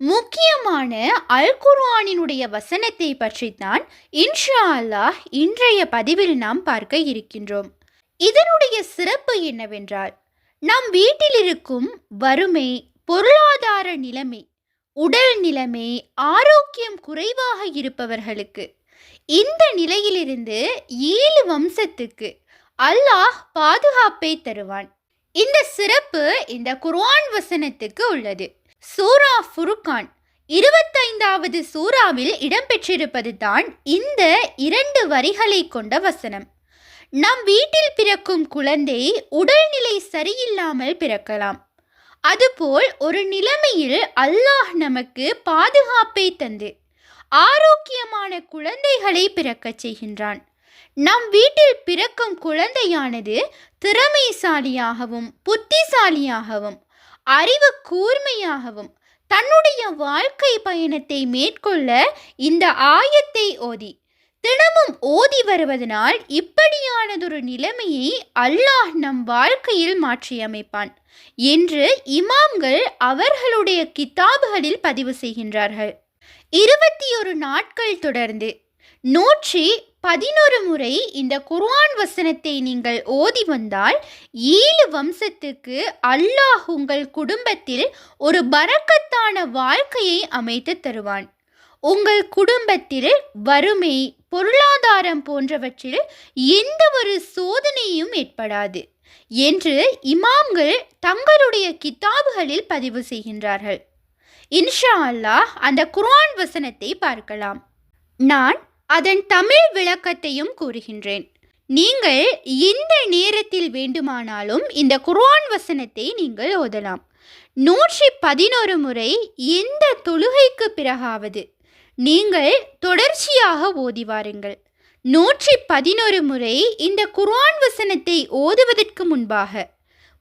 முக்கியமான அல் குர்ஆனினுடைய வசனத்தை பற்றித்தான் இன்ஷா அல்லாஹ் இன்றைய பதிவில் நாம் பார்க்க இருக்கின்றோம். இதனுடைய சிறப்பு என்னவென்றால் நம் வீட்டில் இருக்கும் வறுமை பொருளாதார நிலைமை உடல் நிலைமை ஆரோக்கியம் குறைவாக இருப்பவர்களுக்கு இந்த நிலையிலிருந்து ஏழு வம்சத்துக்கு அல்லாஹ் பாதுகாப்பை தருவான். இந்த சிறப்பு இந்த குர்ஆன் வசனத்துக்கு உள்ளது. சூரா ஃபுருக்கான் இருபத்தைந்தாவது சூறாவில் இடம்பெற்றிருப்பது தான் இந்த இரண்டு வரிகளை கொண்ட வசனம். நம் வீட்டில் பிறக்கும் குழந்தை உடல்நிலை சரியில்லாமல் பிறக்கலாம். அதுபோல் ஒரு நிலைமையில் அல்லாஹ் நமக்கு பாதுகாப்பை தந்து ஆரோக்கியமான குழந்தைகளை பிறக்கச் செய்கின்றான். நம் வீட்டில் பிறக்கும் குழந்தையானது திறமைசாலியாகவும் புத்திசாலியாகவும் அறிவு கூர்மையாகவும் தன்னுடைய வாழ்க்கை பயணத்தை மேற்கொள்ள இந்த ஆயத்தை ஓதி தினமும் ஓதி வருவதனால் இப்படியானதொரு நிலைமையை அல்லாஹ் நம் வாழ்க்கையில் மாற்றியமைப்பான் என்று இமாம்கள் அவர்களுடைய கிதாபுகளில் பதிவு செய்கின்றார்கள். இருபத்தி ஒரு நாட்கள் தொடர்ந்து நூற்றி பதினொரு முறை இந்த குர்ஆன் வசனத்தை நீங்கள் ஓதி வந்தால் ஏழு வம்சத்துக்கு அல்லாஹ் உங்கள் குடும்பத்தில் ஒரு பரக்கத்தான வாழ்க்கையை அமைத்து தருவான். உங்கள் குடும்பத்தில் வறுமை பொருளாதாரம் போன்றவற்றில் எந்த ஒரு சோதனையும் ஏற்படாது என்று இமாம்கள் தங்களுடைய கிதாபுகளில் பதிவு செய்கின்றார்கள். இன்ஷா அல்லாஹ் அந்த குர்ஆன் வசனத்தை பார்க்கலாம். நான் அதன் தமிழ் விளக்கத்தையும் கூறுகின்றேன். நீங்கள் எந்த நேரத்தில் வேண்டுமானாலும் இந்த குர்ஆன் வசனத்தை நீங்கள் ஓதலாம். நூற்றி பதினோரு முறை எந்த தொழுகைக்கு பிறகாவது நீங்கள் தொடர்ச்சியாக ஓதி வாருங்கள். நூற்றி பதினோரு முறை இந்த குர்ஆன் வசனத்தை ஓதுவதற்கு முன்பாக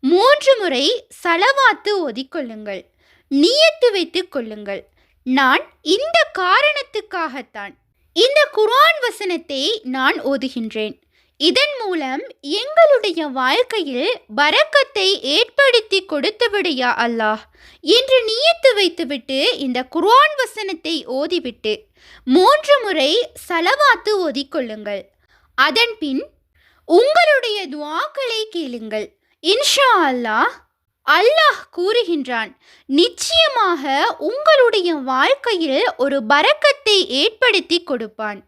மூன்று முறை சலவாத்து ஓதிக்கொள்ளுங்கள் நியத்து வைத்துக் கொள்ளுங்கள். நான் இந்த காரணத்துக்காகத்தான் இந்த குர்ஆன் வசனத்தை நான் ஓதுகின்றேன். இதன் மூலம் எங்களுடைய வாழ்க்கையில் பரக்கத்தை ஏற்படுத்தி கொடுத்துவிடையா அல்லாஹ். என்று நியத்து வைத்துவிட்டு இந்த குர்ஆன் வசனத்தை ஓதிவிட்டு மூன்று முறை சலவாத்து ஓதிக்கொள்ளுங்கள். அதன்பின் உங்களுடைய துவாக்களை கேளுங்கள். இன்ஷா அல்லாஹ் அல்லாஹ் கூறுகின்றான் நிச்சயமாக உங்களுடைய வாழ்க்கையில் ஒரு பரக்கத்தை ஏற்படுத்தி கொடுப்பான்.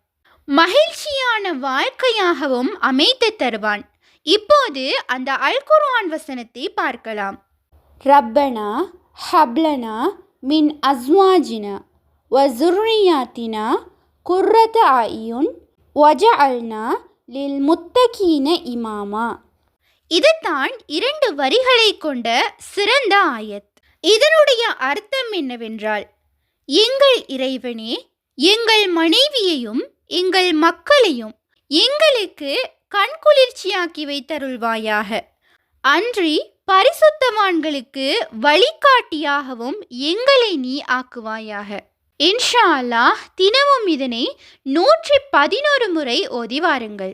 மகிழ்ச்சியான வாழ்க்கையாகவும் அமைத்து தருவான். இப்போது அந்த அல்குர்ஆன் வசனத்தை பார்க்கலாம். ரப்பனா ஹப்லனா மின் அஸ்வாஜினா வசுர்ரியாத்தினா குர்ரத ஆயுன் வஜஅல்னா லில் முத்தகீன இமாமா. இதுதான் இரண்டு வரிகளை கொண்ட சிறந்த ஆயத். இதனுடைய அர்த்தம் என்னவென்றால் எங்கள் இறைவனே எங்கள் மனைவியையும் எங்கள் மக்களையும் எங்களுக்கு கண்குளிர்ச்சியாக்கி வைத்தருள்வாயாக. அன்றி பரிசுத்தவான்களுக்கு வழிகாட்டியாகவும் எங்களை நீ ஆக்குவாயாக. இன்ஷா அல்லாஹ் தினமும் இதனை நூற்றி பதினோரு முறை ஓதி வாருங்கள்.